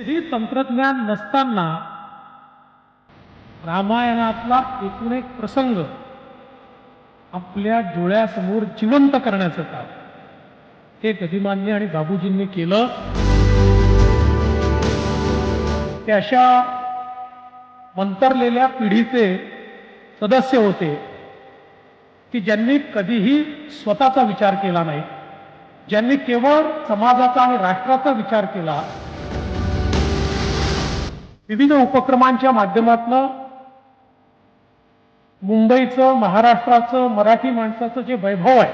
ही तंत्रज्ञान नसताना रामायणातला एकूण एक प्रसंग आपल्या डोळ्यासमोर जिवंत करण्याचं काम. हे गदिमान्य आणि बाबूजींनी केलं. ते अशा मंतरलेल्या पिढीचे सदस्य होते की ज्यांनी कधीही स्वतःचा विचार केला नाही. ज्यांनी केवळ समाजाचा आणि राष्ट्राचा विचार केला विविध उपक्रमांच्या माध्यमातनं मुंबईचं महाराष्ट्राचं मराठी माणसाचं जे वैभव आहे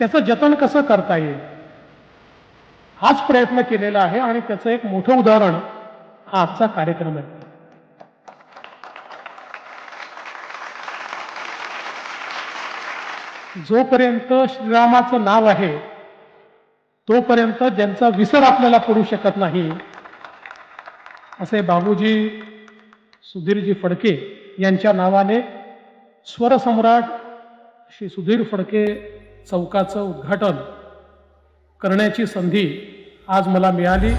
त्याचं जतन कसं करता येईल? हाच प्रयत्न केलेला आहे आणि त्याचं एक मोठं उदाहरण हा आजचा कार्यक्रम आहे. जोपर्यंत श्रीरामाचं नाव आहे तोपर्यंत ज्यांचा विसर आपल्याला पडू शकत नाही असे बाबूजी सुधीरजी फडके यांच्या नावाने स्वरसम्राट श्री सुधीर फडके चौकाचं उद्घाटन करण्याची संधी आज मला मिळाली.